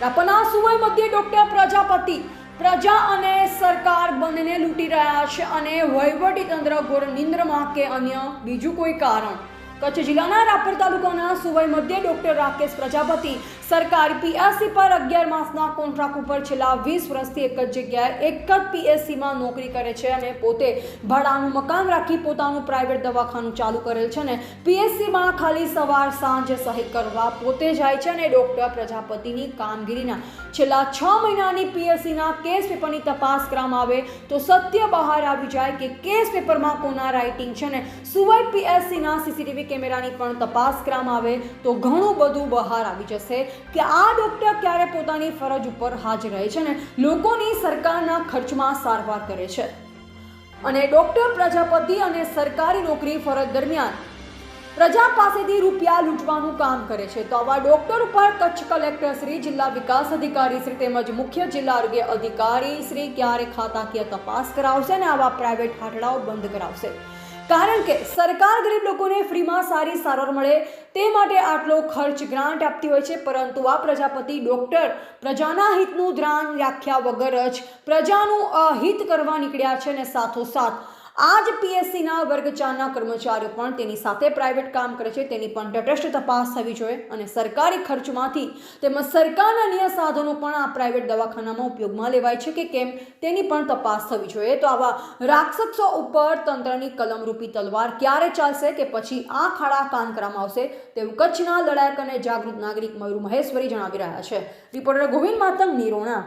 રાપરના સુવય મધ્ય ડોક્ટર પ્રજાપતિ, પ્રજા અને સરકાર બંનેને લૂંટી રહ્યા છે અને વહીવટી તંત્ર ઘોર નિંદ્રમાં કે અન્ય બીજું કોઈ કારણ? કચ્છ જિલ્લાના રાપર તાલુકાના સુવઈ મધ્ય ડોક્ટર રાકેશ પ્રજાપતિ સરકાર પીએસસી પર અગિયાર માસના કોન્ટ્રાક્ટ ઉપર છેલ્લા વીસ વર્ષથી એક જ જગ્યાએ એક જ પીએસસીમાં નોકરી કરે છે અને પોતે ભાડાનું મકાન રાખી પોતાનું પ્રાઇવેટ દવાખાનું ચાલુ કરેલ છે અને પીએસસીમાં ખાલી સવાર સાંજે સહી કરવા પોતે જાય છે અને ડોક્ટર પ્રજાપતિની કામગીરીના છેલ્લા છ મહિનાની પીએસસીના કેસ પેપરની તપાસ કરવામાં આવે તો સત્ય બહાર આવી જાય કે કેસ પેપરમાં કોના રાઇટિંગ છે ને સુવાઈ પીએસસીના સીસીટીવી કેમેરાની પણ તપાસ કરવામાં આવે તો ઘણું બધું બહાર આવી જશે કે આ ડોક્ટર ક્યારે પોતાની ફરજ ઉપર હાજર રહે છે ને લોકોની સરકારના ખર્ચમાં સારવાર કરે છે. અને ડોક્ટર, પ્રજાપતિ અને સરકારી નોકરી ફરજ દરમિયાન પ્રજા પાસેથી રૂપિયા લૂંટવાનું કામ કરે છે. તો આવા ડોક્ટર ઉપર કચ્છ કલેક્ટર શ્રી, જિલ્લા વિકાસ અધિકારી શ્રી તેમજ મુખ્ય જિલ્લા આરોગ્ય અધિકારી શ્રી ક્યારે ખાતાકીય તપાસ કરાવશે અને આવા પ્રાઇવેટ હાટડાઓ બંધ કરાવશે? કારણ કે સરકાર ગરીબ લોકોને ફ્રીમાં સારી સારવાર મળે તે માટે આટલો ખર્ચ ગ્રાન્ટ આપતી હોય છે, પરંતુ આ પ્રજાપતિ ડોક્ટર પ્રજાના હિતનું ધ્યાન રાખ્યા વગર જ પ્રજાનું અહિત કરવા નીકળ્યા છે અને સાથોસાથ આ જ પીએસસીના વર્ગ ચારના કર્મચારીઓ પણ તેની સાથે પ્રાઇવેટ કામ કરે છે. તેની પણ તટસ્થ તપાસ થવી જોઈએ અને સરકારી ખર્ચમાંથી તેમજ સરકારના અન્ય સાધનો પણ આ પ્રાઇવેટ દવાખાનામાં ઉપયોગમાં લેવાય છે કે કેમ તેની પણ તપાસ થવી જોઈએ. તો આવા રાક્ષસો ઉપર તંત્રની કલમરૂપી તલવાર ક્યારે ચાલશે કે પછી આ ખાડા કાન કરવામાં આવશે તેવું કચ્છના લડાયક અને જાગૃત નાગરિક મયુર મહેશ્વરી જણાવી રહ્યા છે. રિપોર્ટર ગોવિંદ માતંગ નિરોણા